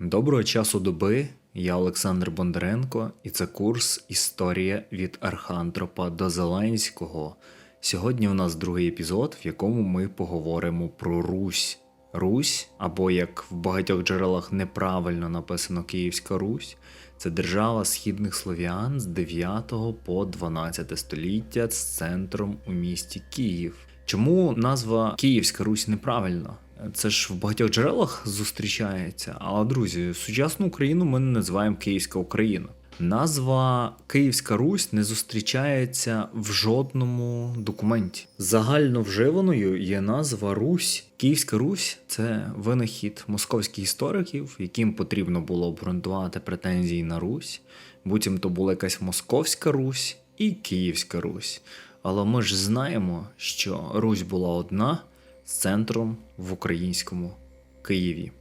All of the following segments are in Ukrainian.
Доброго часу доби, я Олександр Бондаренко, і це курс Історія від Архантропа до Зеленського. Сьогодні у нас другий епізод, в якому ми поговоримо про Русь. Русь, або як в багатьох джерелах неправильно написано Київська Русь, це держава східних слов'ян з 9 по 12 століття з центром у місті Київ. Чому назва Київська Русь неправильна? Це ж в багатьох джерелах зустрічається. Але, друзі, сучасну Україну ми не називаємо Київська Україна. Назва Київська Русь не зустрічається в жодному документі. Загально вживаною є назва Русь. Київська Русь це винахід московських істориків, яким потрібно було обґрунтувати претензії на Русь. Буцімто була якась Московська Русь і Київська Русь. Але ми ж знаємо, що Русь була одна з центром в українському Києві.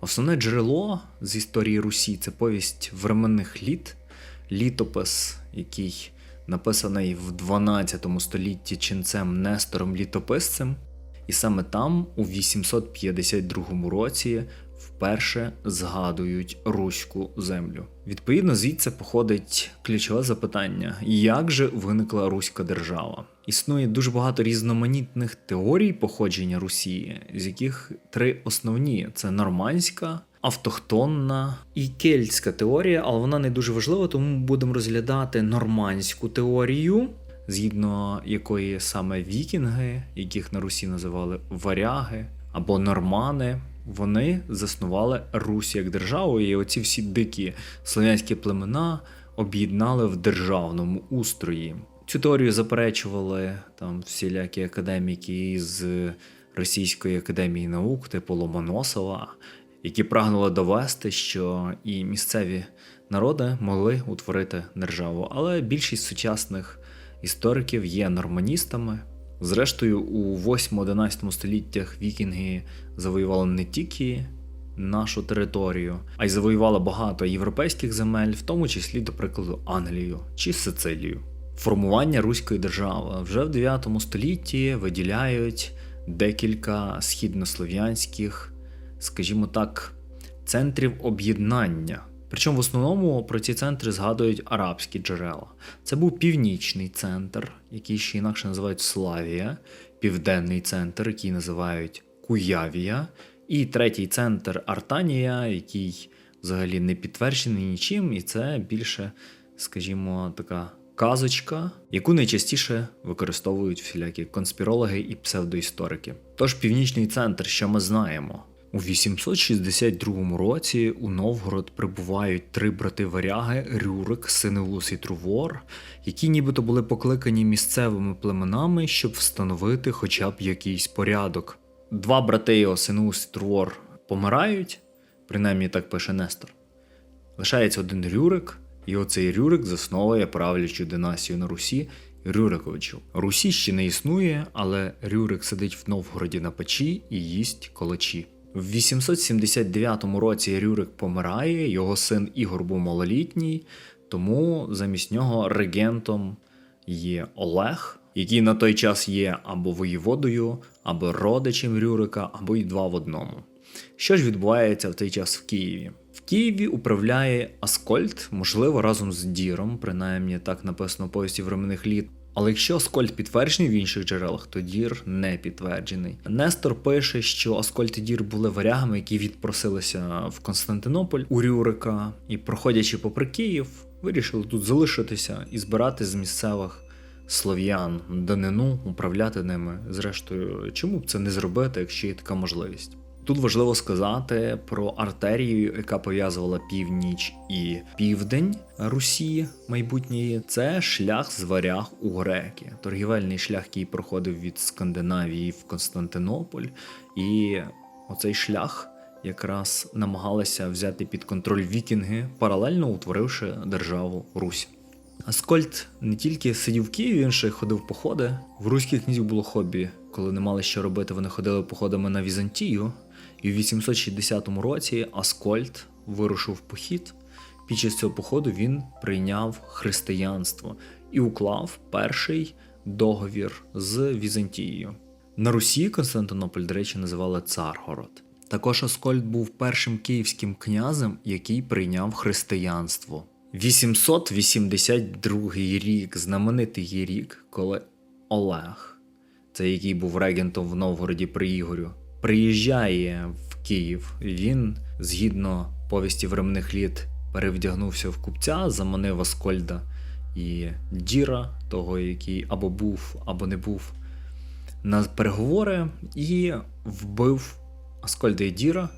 Основне джерело з історії Русі це повість временних літ, літопис, який написаний в 12 столітті ченцем Нестором Літописцем. І саме там, у 852 році, вперше згадують руську землю. Відповідно, звідси походить ключове запитання: як же виникла руська держава? Існує дуже багато різноманітних теорій походження Русі, з яких три основні: це нормандська, автохтонна і кельтська теорія, але вона не дуже важлива, тому ми будемо розглядати нормандську теорію, згідно якої саме вікінги, яких на Русі називали варяги або нормани. Вони заснували Русь як державу, і оці всі дикі слов'янські племена об'єднали в державному устрої. Цю теорію заперечували там всілякі академіки з Російської академії наук, типу Ломоносова, які прагнули довести, що і місцеві народи могли утворити державу. Але більшість сучасних істориків є норманістами. Зрештою, у 8-11 століттях вікінги завоювали не тільки нашу територію, а й завоювали багато європейських земель, в тому числі, до прикладу, Англію чи Сицилію. Формування Руської держави вже в 9 столітті виділяють декілька східнослов'янських, скажімо так, центрів об'єднання. Причому в основному про ці центри згадують арабські джерела. Це був північний центр, який ще інакше називають Славія, південний центр, який називають Куявія, і третій центр Артанія, який взагалі не підтверджений нічим, і це більше, скажімо, така казочка, яку найчастіше використовують всілякі конспірологи і псевдоісторики. Тож північний центр, що ми знаємо. У 862 році у Новгород прибувають три брати варяги Рюрик, Синеус і Трувор, які нібито були покликані місцевими племенами, щоб встановити хоча б якийсь порядок. Два брати його, Синеус і Трувор, помирають, принаймні так пише Нестор. Лишається один Рюрик, і оцей Рюрик засновує правлячу династію на Русі Рюриковичів. Русі ще не існує, але Рюрик сидить в Новгороді на печі і їсть колочі. В 879 році Рюрик помирає, його син Ігор був малолітній, тому замість нього регентом є Олег, який на той час є або воєводою, або родичем Рюрика, або й два в одному. Що ж відбувається в той час в Києві? В Києві управляє Аскольд, можливо, разом з Діром, принаймні так написано в повісті временних літ. Але якщо Аскольд підтверджений в інших джерелах, то Дір не підтверджений. Нестор пише, що Аскольд і Дір були варягами, які відпросилися в Константинополь у Рюрика, і, проходячи попри Київ, вирішили тут залишитися і збирати з місцевих слов'ян данину, управляти ними. Зрештою, чому б це не зробити, якщо є така можливість? Тут важливо сказати про артерію, яка пов'язувала північ і південь Русі майбутньої. Це шлях з варяг у греки, торгівельний шлях, який проходив від Скандинавії в Константинополь, і оцей шлях якраз намагалися взяти під контроль вікінги, паралельно утворивши державу Русь. Аскольд не тільки сидів в Києві, він ще й ходив походи. В руських князів було хобі, коли не мали що робити, вони ходили походами на Візантію. І в 860 році Аскольд вирушив в похід. Під час цього походу він прийняв християнство і уклав перший договір з Візантією. На Русі Константинополь, до речі, називали Царгород. Також Аскольд був першим київським князем, який прийняв християнство. 882 рік, знаменитий рік, коли Олег, це який був регентом в Новгороді при Ігорю, приїжджає в Київ. Він, згідно повісті временних літ, перевдягнувся в купця, заманив Аскольда і Діра, того, який або був, або не був, на переговори і вбив Аскольда і Діра.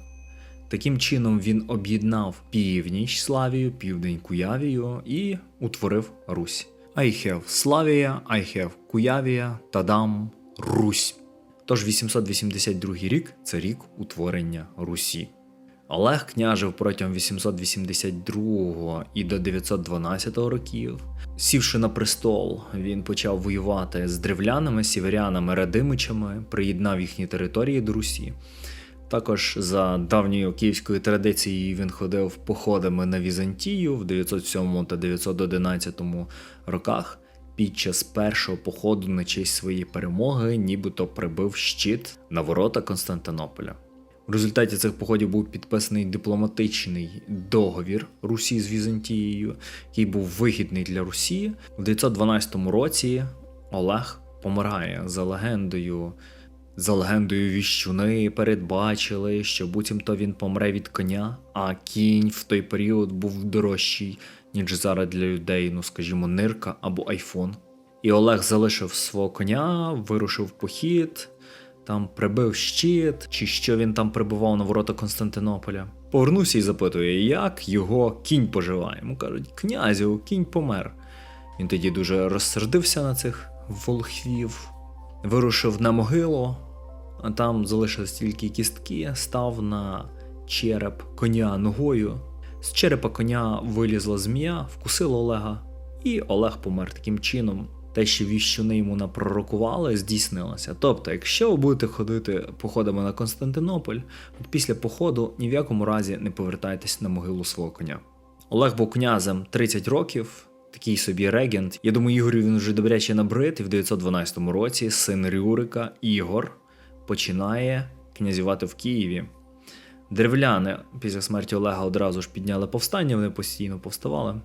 Таким чином він об'єднав північ Славію, південь Куявію і утворив Русь. I have Славія, I have Куявія, Тадам, Русь. Тож 882 рік це рік утворення Русі. Олег княжив протягом 882 і до 912 років. Сівши на престол, він почав воювати з древлянами, сіверянами, радимичами, приєднав їхні території до Русі. Також за давньою київською традицією він ходив походами на Візантію в 907 та 911 роках. Під час першого походу на честь своєї перемоги, нібито прибив щит на ворота Константинополя. В результаті цих походів був підписаний дипломатичний договір Русі з Візантією, який був вигідний для Русі. В 912 році Олег помирає за легендою. За легендою віщуни передбачили, що буцімто він помре від коня, а кінь в той період був дорожчий, ніж зараз для людей, ну скажімо, нирка або айфон. І Олег залишив свого коня, вирушив похід, там прибив щит, чи що він там прибував на ворота Константинополя. Повернувся і запитує, як його кінь поживає. Йому кажуть, князю, кінь помер. Він тоді дуже розсердився на цих волхвів, вирушив на могилу, а там залишились тільки кістки, став на череп коня ногою. З черепа коня вилізла змія, вкусила Олега, і Олег помер таким чином. Те, що віщуни йому напророкували, здійснилося. Тобто, якщо ви будете ходити походами на Константинополь, от після походу ні в якому разі не повертайтесь на могилу свого коня. Олег був князем 30 років, такий собі регент. Я думаю, Ігорю він вже добряче набрид, і в 912 році син Рюрика Ігор починає князювати в Києві. Древляни після смерті Олега одразу ж підняли повстання, вони постійно повставали.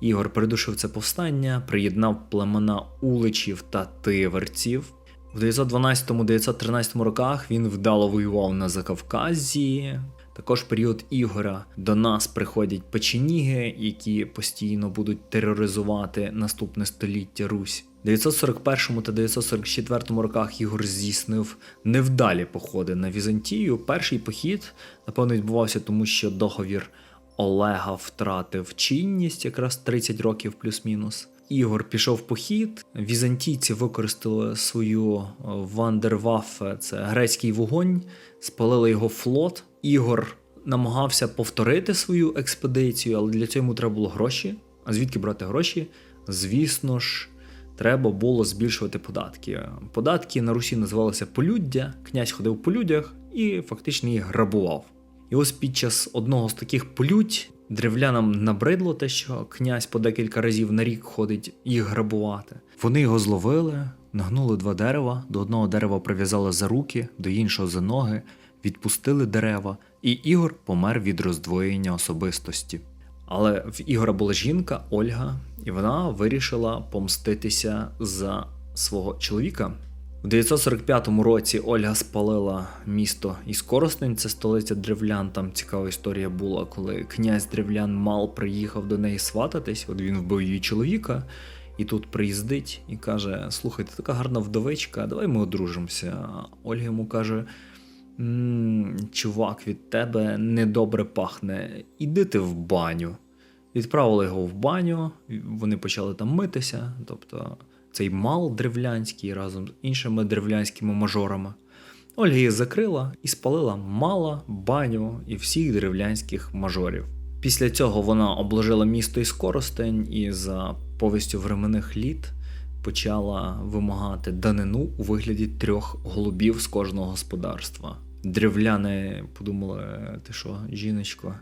Ігор придушив це повстання, приєднав племена уличів та тиверців. В 912-913 роках він вдало воював на Закавказі. Також період Ігора до нас приходять печеніги, які постійно будуть тероризувати наступне століття Русь. В 941 та 944 роках Ігор здійснив невдалі походи на Візантію. Перший похід, напевно, відбувався тому, що договір Олега втратив чинність якраз 30 років плюс-мінус. Ігор пішов в похід. Візантійці використали свою вандерваффе, це грецький вогонь, спалили його флот. Ігор намагався повторити свою експедицію, але для цього йому треба було гроші. А звідки брати гроші? Звісно ж, треба було збільшувати податки. Податки на Русі називалися полюддя. Князь ходив по людях і фактично їх грабував. І ось під час одного з таких полють древлянам набридло те, що князь по декілька разів на рік ходить їх грабувати. Вони його зловили, нагнули два дерева, до одного дерева прив'язали за руки, до іншого за ноги, відпустили дерева, і Ігор помер від роздвоєння особистості. Але в Ігора була жінка Ольга, і вона вирішила помститися за свого чоловіка. У 945 році Ольга спалила місто Іскоростень, це столиця древлян. Там цікава історія була, коли князь древлян Мал приїхав до неї свататись. От він вбив її чоловіка, і тут приїздить і каже: Слухай, ти така гарна вдовичка, давай ми одружимося. А Ольга йому каже: «М, Чувак, від тебе недобре пахне, іди ти в баню. Відправили його в баню, вони почали там митися. тобто цей мал древлянський разом з іншими древлянськими мажорами. Ольга їх закрила і спалила мала, баню і всіх древлянських мажорів. Після цього вона обложила місто Іскоростень і за повістю временних літ почала вимагати данину у вигляді трьох голубів з кожного господарства. Древляни подумали, ти що, жіночко,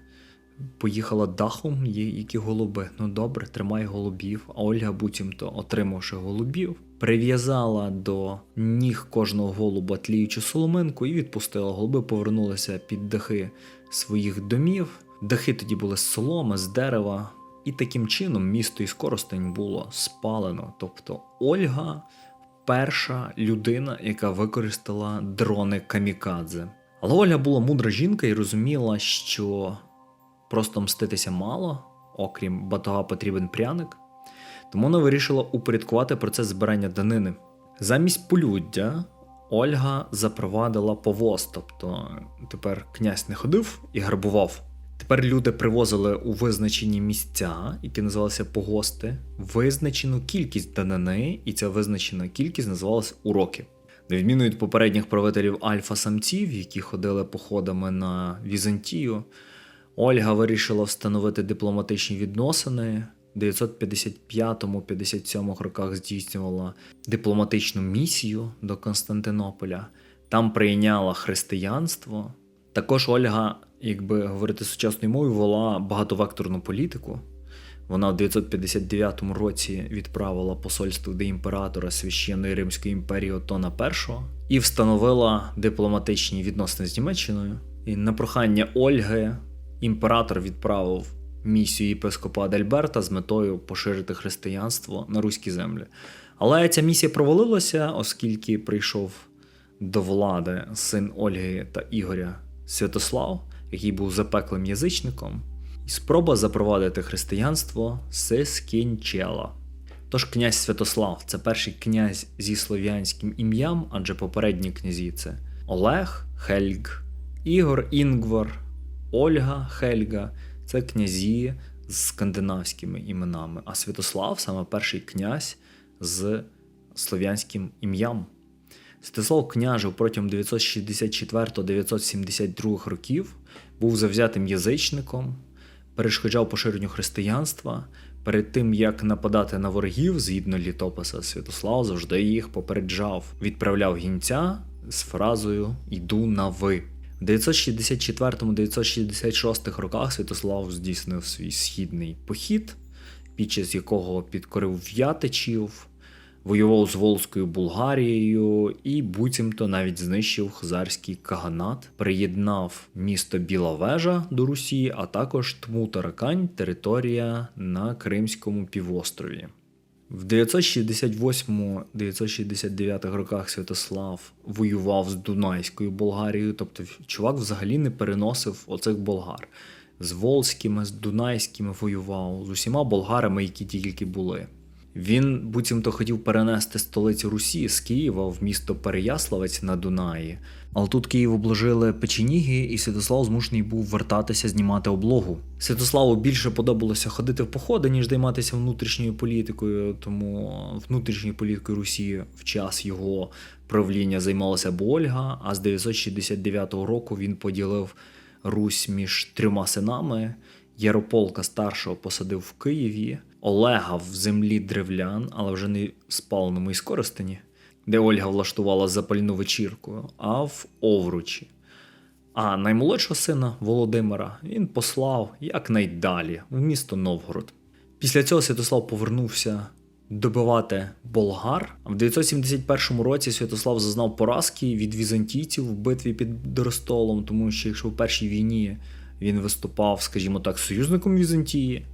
поїхала дахом, є які голуби. Ну добре, тримай голубів. А Ольга, буцімто, отримавши голубів, прив'язала до ніг кожного голуба тліючу соломинку і відпустила. Голуби повернулися під дахи своїх домів. Дахи тоді були з соломи, з дерева. І таким чином місто із Коростень було спалено. Тобто Ольга перша людина, яка використала дрони камікадзе. Але Ольга була мудра жінка і розуміла, що просто мститися мало, окрім батога потрібен пряник. Тому вона вирішила упорядкувати процес збирання данини. Замість полюддя Ольга запровадила повоз, тобто тепер князь не ходив і грабував. Тепер люди привозили у визначені місця, які називалися погости, визначену кількість данини, і ця визначена кількість називалась уроки. На відміну від попередніх правителів альфа-самців, які ходили походами на Візантію, Ольга вирішила встановити дипломатичні відносини. В 955-57 роках здійснювала дипломатичну місію до Константинополя. Там прийняла християнство. Також Ольга, якби говорити сучасною мовою, вела багатовекторну політику. Вона в 959 році відправила посольство до імператора священної Римської імперії Отона І і встановила дипломатичні відносини з Німеччиною. І на прохання Ольги імператор відправив місію єпископа Адальберта з метою поширити християнство на руські землі. Але ця місія провалилася, оскільки прийшов до влади син Ольги та Ігоря Святослав, який був запеклим язичником, і спроба запровадити християнство се скінчила. Тож князь Святослав це перший князь зі слов'янським ім'ям, адже попередні князі це Олег, Хельг, Ігор Інгвар, Ольга Хельга це князі з скандинавськими іменами, а Святослав саме перший князь з слов'янським ім'ям. Святослав княжив протягом 964-972 років, був завзятим язичником, перешкоджав поширенню християнства. Перед тим як нападати на ворогів, згідно літописа, Святослав завжди їх попереджав, відправляв гінця з фразою Йду на ви. В 964-966 роках Святослав здійснив свій східний похід, під час якого підкорив в'ятичів, воював з Волзькою Булгарією і буцімто навіть знищив хазарський каганат, приєднав місто Біла Вежа до Русі, а також Тму-Таракань, територія на Кримському півострові. В 968-969 роках Святослав воював з Дунайською Болгарією, тобто чувак взагалі не переносив оцих болгар. З Волзькими, з Дунайськими воював, з усіма болгарами, які тільки були. Він буцімто хотів перенести столицю Русі з Києва в місто Переяславець на Дунаї. Але тут Київ обложили печеніги, і Святослав змушений був вертатися знімати облогу. Святославу більше подобалося ходити в походи, ніж займатися внутрішньою політикою, тому внутрішньою політикою Русі в час його правління займалася б Ольга, а з 969 року він поділив Русь між трьома синами. Ярополка старшого посадив в Києві, Олега в землі древлян, але вже не спаленому із Коростені, де Ольга влаштувала запальну вечірку, а в Овручі. А наймолодшого сина Володимира він послав якнайдалі в місто Новгород. Після цього Святослав повернувся добивати болгар. В 971 році Святослав зазнав поразки від візантійців в битві під Доростолом, тому що якщо в першій війні він виступав, скажімо так, союзником Візантії,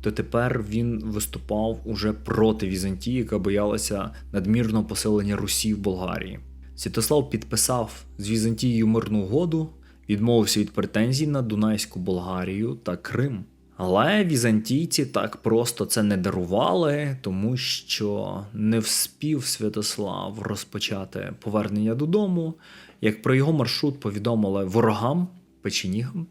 то тепер він виступав уже проти Візантії, яка боялася надмірного посилення Русі в Болгарії. Святослав підписав з Візантією мирну угоду, відмовився від претензій на Дунайську Болгарію та Крим. Але візантійці так просто це не дарували, тому що не вспів Святослав розпочати повернення додому, як про його маршрут повідомили ворогам печенігам.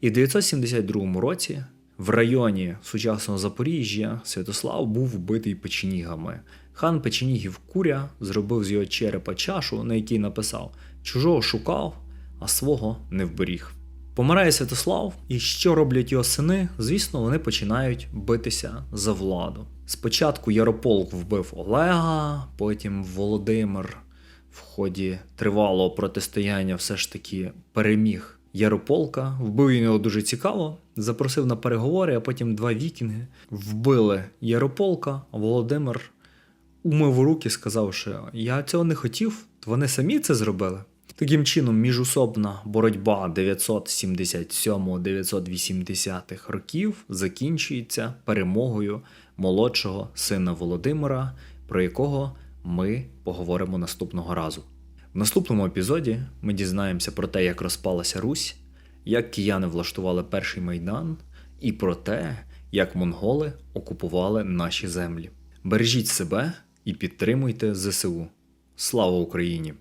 І в 972 році в районі сучасного Запоріжжя Святослав був вбитий печенігами. Хан печенігів Куря зробив з його черепа чашу, на якій написав: Чужого шукав, а свого не вберіг. Помирає Святослав, і що роблять його сини? Звісно, вони починають битися за владу. Спочатку Ярополк вбив Олега, потім Володимир в ході тривалого протистояння все ж таки переміг Ярополка, вбив він його дуже цікаво, запросив на переговори, а потім два вікінги вбили Ярополка, Володимир умив руки, сказав, що я цього не хотів, вони самі це зробили. Таким чином, міжусобна боротьба 977-980 років закінчується перемогою молодшого сина Володимира, про якого ми поговоримо наступного разу. В наступному епізоді ми дізнаємося про те, як розпалася Русь, як кияни влаштували перший майдан, і про те, як монголи окупували наші землі. Бережіть себе і підтримуйте ЗСУ. Слава Україні!